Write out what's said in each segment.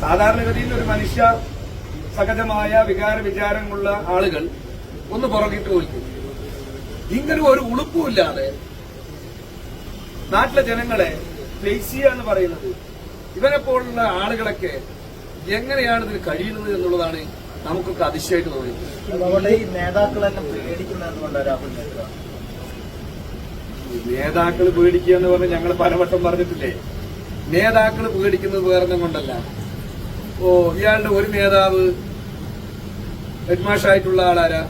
സാധാരണഗതിയിൽ ഒരു മനുഷ്യ സഹജമായ വികാര വിചാരമുള്ള ആളുകൾ ഒന്ന് പുറകിട്ട് പോയിക്കും ഇങ്ങനെ ഒരു ഉളുപ്പുമില്ലാതെ നാട്ടിലെ ജനങ്ങളെ ഫേസിയ ചെയ്യുക എന്ന് പറയുന്നത് ഇവനെ പോലുള്ള ആളുകളൊക്കെ എങ്ങനെയാണ് ഇതിന് കഴിയുന്നത് എന്നുള്ളതാണ് നമുക്കൊക്കെ അതിശയമായിട്ട് തോന്നിയത് ഈ നേതാക്കളെല്ലാം പേടിക്കുന്നതുകൊണ്ടാണ് രാഹുൽ നേതാ നേതാക്കൾ പേടിക്കുക എന്ന് പറഞ്ഞ് ഞങ്ങൾ പലവട്ടം പറഞ്ഞിട്ടില്ലേ? നേതാക്കൾ പേടിക്കുന്നത് വേറെ കൊണ്ടല്ല. ഓ ഇയാളുടെ ഒരു നേതാവ് ഹെഡ്മാഷായിട്ടുള്ള ആളാരാ?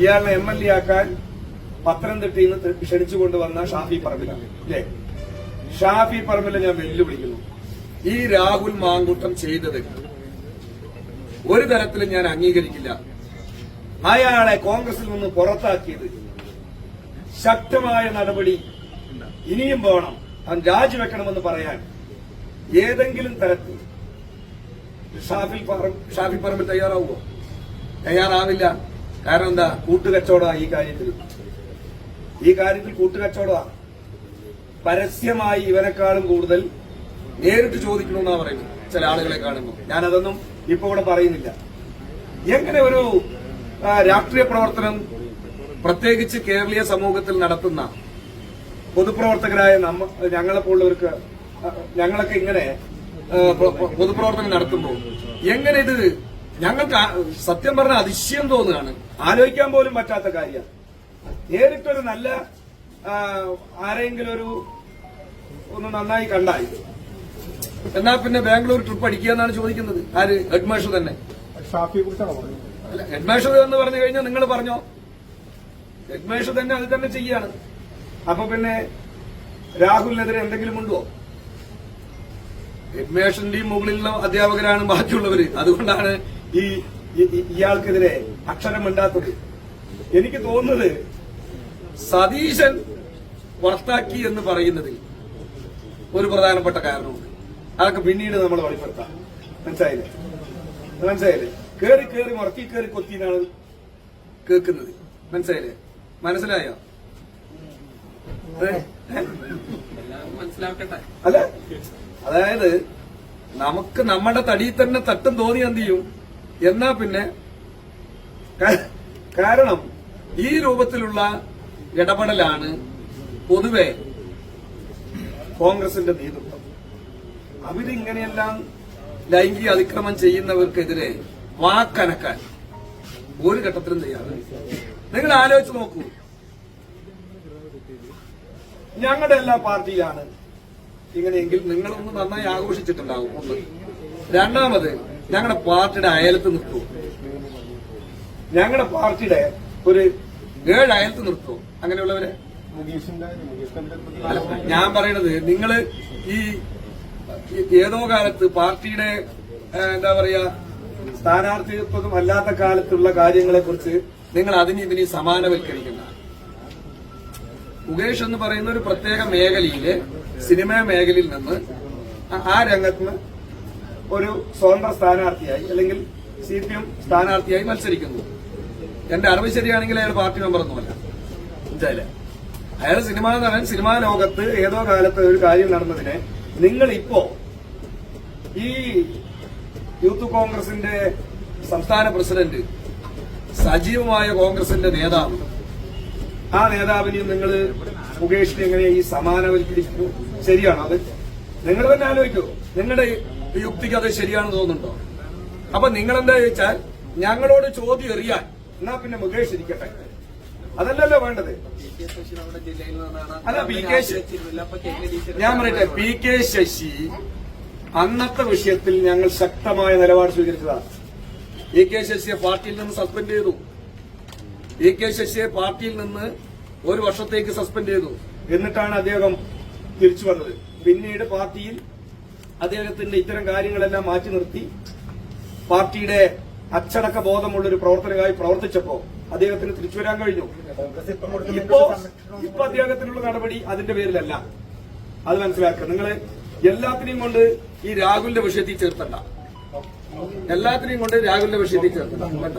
ഇയാളെ എം എൽ എ ആക്കാൻ പത്തനംതിട്ടയിൽ നിന്ന് ക്ഷണിച്ചു കൊണ്ടുവന്ന ഷാഫി പറമ്പിലാണ് അല്ലേ ഷാഫി പറമ്പിലെ ഞാൻ വെല്ലുവിളിക്കുന്നു. ഈ രാഹുൽ മാങ്കൂട്ടം ചെയ്തത് ഒരു തരത്തിലും ഞാൻ അംഗീകരിക്കില്ല. അയാളെ കോൺഗ്രസിൽ നിന്ന് പുറത്താക്കിയത് ശക്തമായ നടപടി ഇനിയും വേണം. അവൻ രാജിവെക്കണമെന്ന് പറയാൻ. ഏതെങ്കിലും തരത്തിൽ ഷാഫി ഷാഫി പറമ്പിൽ തയ്യാറാവുമോ? തയ്യാറാവില്ല. കാരണം എന്താ? കൂട്ടുകച്ചവടമാണ് ഈ കാര്യത്തിൽ. ഈ കാര്യത്തിൽ കൂട്ടുകച്ചവടമാണ് പരസ്യമായി ഇവനെക്കാളും കൂടുതൽ നേരിട്ട് ചോദിക്കണമെന്നാണ് പറയുന്നത്. ചില ആളുകളെ കാണുമ്പോൾ. ഞാനതൊന്നും ഇപ്പൊ ഇവിടെ പറയുന്നില്ല. എങ്ങനെ ഒരു രാഷ്ട്രീയ പ്രവർത്തനം പ്രത്യേകിച്ച് കേരളീയ സമൂഹത്തിൽ നടത്തുന്ന പൊതുപ്രവർത്തകരായ നമ്മ ഞങ്ങളെ പോലുള്ളവർക്ക് ഞങ്ങളൊക്കെ ഇങ്ങനെ പൊതുപ്രവർത്തനം നടത്തുമ്പോൾ എങ്ങനെ ഇത് ഞങ്ങൾക്ക് സത്യം പറഞ്ഞ അതിശയം തോന്നുകയാണ്. ആലോചിക്കാൻ പോലും പറ്റാത്ത കാര്യം. നേരിട്ടൊരു നല്ല ആരെങ്കിലും ഒരു ഒന്ന് നന്നായി കണ്ടായി. എന്നാ പിന്നെ ബാംഗ്ലൂർ ട്രിപ്പ് അടിക്കുക എന്നാണ് ചോദിക്കുന്നത്. ആര്? ഹെഡ്മാഷ് തന്നെ. അല്ല ഹെഡ്മാഷ് എന്ന് പറഞ്ഞു കഴിഞ്ഞാൽ നിങ്ങൾ പറഞ്ഞോ? ഹെഡ്മാഷ് തന്നെ അത് തന്നെ ചെയ്യാണ്. അപ്പൊ പിന്നെ രാഹുലിനെതിരെ എന്തെങ്കിലും ഉണ്ടോ? ഹെഡ്മാഷിന്റെയും മുകളിലുള്ള അധ്യാപകരാണ് ബാക്കിയുള്ളവര്. അതുകൊണ്ടാണ് ഈ ഇയാൾക്കെതിരെ അക്ഷരം മിണ്ടാത്തത്. എനിക്ക് തോന്നുന്നത് സതീശൻ പുറത്താക്കി എന്ന് പറയുന്നതിൽ ഒരു പ്രധാനപ്പെട്ട കാരണമുണ്ട്. അതൊക്കെ പിന്നീട് നമ്മൾ വെളിപ്പെടുത്താം. മനസ്സിലായില്ലേ? മനസ്സിലായില്ലേ? കേറി കേറി മുറക്കി കേറി കൊത്തിനാണ് കേൾക്കുന്നത്. മനസ്സിലായില്ലേ? മനസ്സിലായോ? അല്ല? അതായത് നമുക്ക് നമ്മുടെ തടിയിൽ തന്നെ തട്ടും തോന്നി എന്ത് ചെയ്യും? എന്നാ പിന്നെ കാരണം ഈ രൂപത്തിലുള്ള ഇടപെടലാണ് പൊതുവെ കോൺഗ്രസിന്റെ നേതൃത്വം. അവരിങ്ങനെയെല്ലാം ലൈംഗിക അതിക്രമം ചെയ്യുന്നവർക്കെതിരെ വാക്കനക്കാൻ ഒരു ഘട്ടത്തിലും തയ്യാറായി. നിങ്ങൾ ആലോചിച്ച് നോക്കൂ. ഞങ്ങളുടെ എല്ലാ പാർട്ടിയിലാണ് ഇങ്ങനെയെങ്കിൽ നിങ്ങളൊന്ന് നന്നായി ആഘോഷിച്ചിട്ടുണ്ടാവും. ഒന്ന്. രണ്ടാമത് ഞങ്ങളുടെ പാർട്ടിയുടെ അയലത്ത് നിർത്തൂ. ഞങ്ങളുടെ പാർട്ടിയുടെ ഒരു ഏഴ് അയലത്ത് നിർത്തുമോ അങ്ങനെയുള്ളവരെ? ഞാൻ പറയണത് നിങ്ങൾ ഈ ഏതോ കാലത്ത് പാർട്ടിയുടെ എന്താ പറയാ സ്ഥാനാർത്ഥിത്വം അല്ലാത്ത കാലത്തുള്ള കാര്യങ്ങളെ കുറിച്ച് നിങ്ങൾ അതിന് ഇതിനെ സമാനവൽക്കരിക്കുന്ന മുകേഷ് എന്ന് പറയുന്ന ഒരു പ്രത്യേക മേഖലയിൽ സിനിമാ മേഖലയിൽ നിന്ന് ആ- ആ രംഗത്ത് ഒരു സ്വതന്ത്ര സ്ഥാനാർത്ഥിയായി അല്ലെങ്കിൽ സി പി എം സ്ഥാനാർത്ഥിയായി മത്സരിക്കുന്നു. എന്റെ അറിവ് ശരിയാണെങ്കിൽ അയാൾ പാർട്ടി മെമ്പറൊന്നുമല്ല മനസ്സിലായില്ലേ അയാൾ സിനിമാ നടൻ സിനിമാ ലോകത്ത് ഏതോ കാലത്ത് ഒരു കാര്യം നടന്നതിനെ നിങ്ങൾ ഇപ്പോ ഈ യൂത്ത് കോൺഗ്രസിന്റെ സംസ്ഥാന പ്രസിഡന്റ് സജീവമായ കോൺഗ്രസിന്റെ നേതാവ് ആ നേതാവിനെയും നിങ്ങൾ മുകേഷിനെ എങ്ങനെ ഈ സമാനവൽക്കരിക്കുന്നു? ശരിയാണോ അത്? നിങ്ങൾ തന്നെ ആലോചിക്കൂ. നിങ്ങളുടെ യുക്തിക്ക് അത് ശരിയാണെന്ന് തോന്നുന്നുണ്ടോ? അപ്പൊ നിങ്ങൾ എന്താ ചോദിച്ചാൽ ഞങ്ങളോട് ചോദ്യം എറിയാൻ. എന്നാ പിന്നെ മുകേഷ് ഇരിക്കട്ടെ. അതല്ലല്ലോ വേണ്ടത്. അല്ല, പി കെ ഞാൻ പറയട്ടെ പി കെ ശശി അന്നത്തെ വിഷയത്തിൽ ഞങ്ങൾ ശക്തമായ നിലപാട് സ്വീകരിച്ചതാണ്. പി കെ ശശിയെ പാർട്ടിയിൽ നിന്ന് സസ്പെൻഡ് ചെയ്തു. ഇ കെ ശശിയെ പാർട്ടിയിൽ നിന്ന് ഒരു വർഷത്തേക്ക് സസ്പെൻഡ് ചെയ്തു. എന്നിട്ടാണ് അദ്ദേഹം തിരിച്ചു വന്നത്. പിന്നീട് പാർട്ടിയിൽ അദ്ദേഹത്തിന്റെ ഇത്തരം കാര്യങ്ങളെല്ലാം മാറ്റി നിർത്തി. പാർട്ടിയുടെ അച്ചടക്ക ബോധമുള്ള ഒരു പ്രവർത്തനമായി പ്രവർത്തിച്ചപ്പോ അദ്ദേഹത്തിന് തിരിച്ചു വരാൻ കഴിഞ്ഞു. ഇപ്പം ഇപ്പോ അദ്ദേഹത്തിനുള്ള നടപടി അതിന്റെ പേരിലല്ല. അത് മനസ്സിലാക്കുക. നിങ്ങൾ എല്ലാത്തിനെയും കൊണ്ട് ഈ രാഹുലിന്റെ വിഷയത്തിൽ ചേർത്തണ്ട. എല്ലാത്തിനെയും കൊണ്ട് രാഹുലിന്റെ വിഷയത്തിൽ ചേർത്തണ്ട.